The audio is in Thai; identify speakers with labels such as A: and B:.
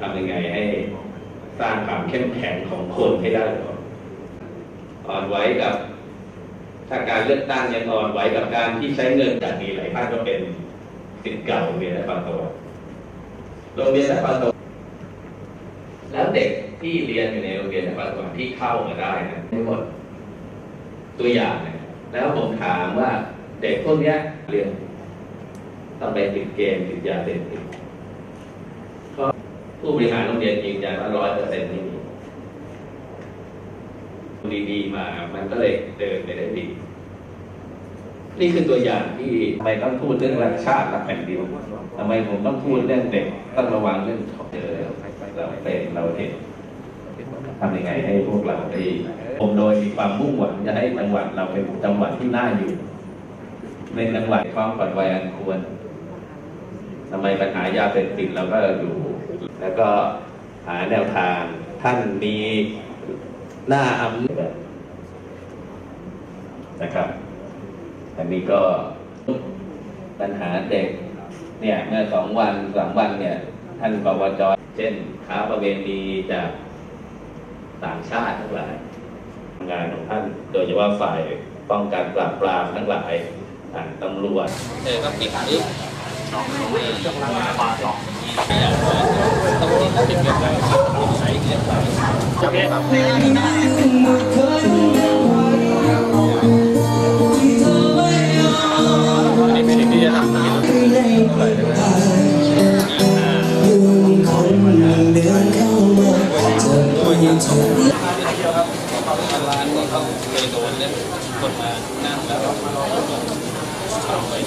A: ทำยังไงให้สร้างความเข้มแข็งของคนให้ได้ก่อนอ่อนไหวกับ ถ้าการเลือกตั้งยังอ่อนไหวกับการที่ใช้เงินจากนี้หลายท่านก็เป็นสิทธิ์เก่าเรียนนครสวรรค์โรงเรียนนครสวรรค์แล้วเด็กที่เรียนอยู่ในโรงเรียนนครสวรรค์ที่เข้ามาได้นะทั้งหมดตัวอย่างนะแล้วผมถามว่าเด็กพวกนี้เรียนต้องไปติดเกมติดยาเสพติด ผู้บริหารโรงเรียนยืนยันว่าร้อยเปอร์เซ็นต์ไม่มีดีๆมา มันก็เลยเดินไปได้ดี นี่คือตัวอย่างที่ทำไมต้องพูดเรื่องรักชาติรักแผ่นดินทำไมผมต้องพูดเรื่องเด็กต้องระวังเรื่องของเจอเราเป็นเราเห็นทำยังไงให้พวกเราได้ผมโดยมีความมุ่งหวังจะให้จังหวัดเราเป็นจังหวัดที่น่าอยู่เป็นจังหวัดความปลอดภัยอันควรทำไมปัญหายาเสพติดเราก็อยู่ แล้วก็หาแนวทางท่านมีหน้าอำนาจนะครับ อันนี้ก็ปัญหาเด็กเนี่ยเมื่อสองวันสามวันเนี่ย ท่านปวจเช่นค้าประเวณีจากต่างชาติทั้งหลายงานของท่านโดยเฉพาะฝ่ายป้องกันปราบปรามทั้งหลายทางตำรวจเออก็ปิดปึ๊บต้องปิดเงียบไปใส่เงี ที่เธอไม่
B: ยอมให้ในใจยัง
A: คง
B: เดินเข้ามาจากคนเดียว